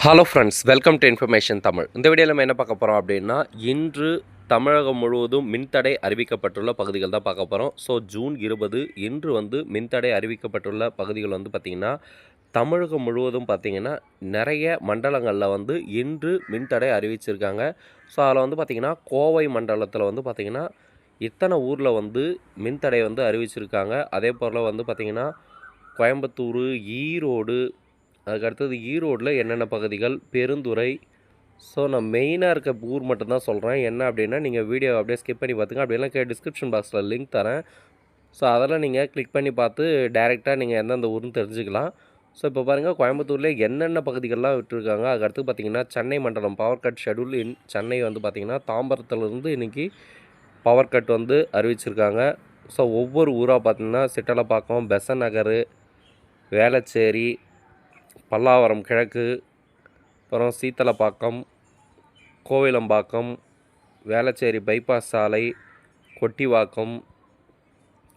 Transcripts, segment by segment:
Hello friends welcome to information Tamil இந்த வீடியோவில் நம்ம என்ன பார்க்க போகிறோம் அப்படின்னா இன்று தமிழகம் முழுவதும் மின்தடை அறிவிக்கப்பட்டுள்ள பகுதிகள் தான் பார்க்க போகிறோம் ஸோ ஜூன் இருபது இன்று வந்து மின்தடை அறிவிக்கப்பட்டுள்ள பகுதிகள் வந்து பார்த்திங்கன்னா தமிழகம் முழுவதும் பார்த்திங்கன்னா நிறைய மண்டலங்களில் வந்து இன்று மின்தடை அறிவிச்சிருக்காங்க. ஸோ அதில் வந்து பார்த்திங்கன்னா கோவை மண்டலத்தில் வந்து பார்த்திங்கன்னா இத்தனை ஊரில் வந்து மின்தடை வந்து அறிவிச்சிருக்காங்க. அதே போல் வந்து பார்த்திங்கன்னா கோயம்புத்தூர் ஈரோடு அதுக்கு அடுத்தது ஈரோட்டில் என்னென்ன பகுதிகள்? பெருந்துறை. ஸோ நான் மெயினாக இருக்க ஊர் மட்டும்தான் சொல்கிறேன் என்ன அப்படின்னா நீங்கள் வீடியோ அப்படியே ஸ்கிப் பண்ணி பார்த்துங்க அப்படியெல்லாம் கே டிஸ்கிரிப்ஷன் பாக்ஸில் லிங்க் தரேன். ஸோ அதெல்லாம் நீங்கள் கிளிக் பண்ணி பார்த்து டேரெக்டாக நீங்கள் எந்தெந்த ஊர்னு தெரிஞ்சுக்கலாம். ஸோ இப்போ பாருங்கள் கோயம்புத்தூரில் என்னென்ன பகுதிகள்லாம் விட்டுருக்காங்க? அதுக்கடுத்து பார்த்தீங்கன்னா சென்னை மண்டலம் power cut schedule in Chennai வந்து பார்த்திங்கன்னா தாம்பரத்துலேருந்து இன்றைக்கி பவர் கட் வந்து அறிவிச்சிருக்காங்க. ஸோ ஒவ்வொரு ஊராக பார்த்திங்கன்னா சிட்டலப்பாக்கம் பெசன் நகர் வேளச்சேரி பல்லாவரம் கிழக்கு அப்புறம் சீத்தலப்பாக்கம் கோவிலம்பாக்கம் வேளச்சேரி பைபாஸ் சாலை கொட்டிவாக்கம்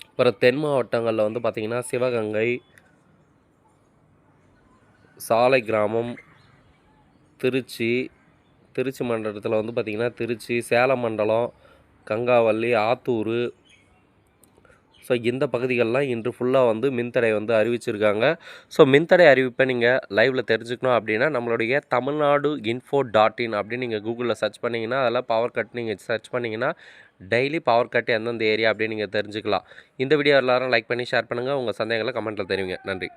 அப்புறம் தென் மாவட்டங்களில் வந்து பார்த்திங்கன்னா சிவகங்கை சாலை கிராமம் திருச்சி திருச்சி மண்டலத்தில் வந்து பார்த்திங்கன்னா திருச்சி சேலம் மண்டலம் கங்காவள்ளி ஆத்தூர் ஸோ இந்த பகுதிகளெலாம் இன்று ஃபுல்லாக வந்து மின்தடை வந்து அறிவிச்சிருக்காங்க. ஸோ மின்தடை அறிவிப்பை நீங்கள் லைவில் தெரிஞ்சுக்கணும் அப்படின்னா நம்மளுடைய தமிழ்நாடு இன்ஃபோ டாட் இன் அப்படின்னு நீங்கள் கூகுளில் சர்ச் பண்ணிங்கன்னா அதெல்லாம் பவர் கட் நீங்கள் சர்ச் பண்ணிங்கன்னா டெய்லி பவர் கட் எந்தெந்த ஏரியா அப்படின்னு நீங்கள் தெரிஞ்சுக்கலாம். இந்த வீடியோ எல்லாரும் லைக் பண்ணி ஷேர் பண்ணுங்கள் உங்கள் சந்தேகங்களை கமெண்ட்டில் தெரிவிங்க. நன்றி.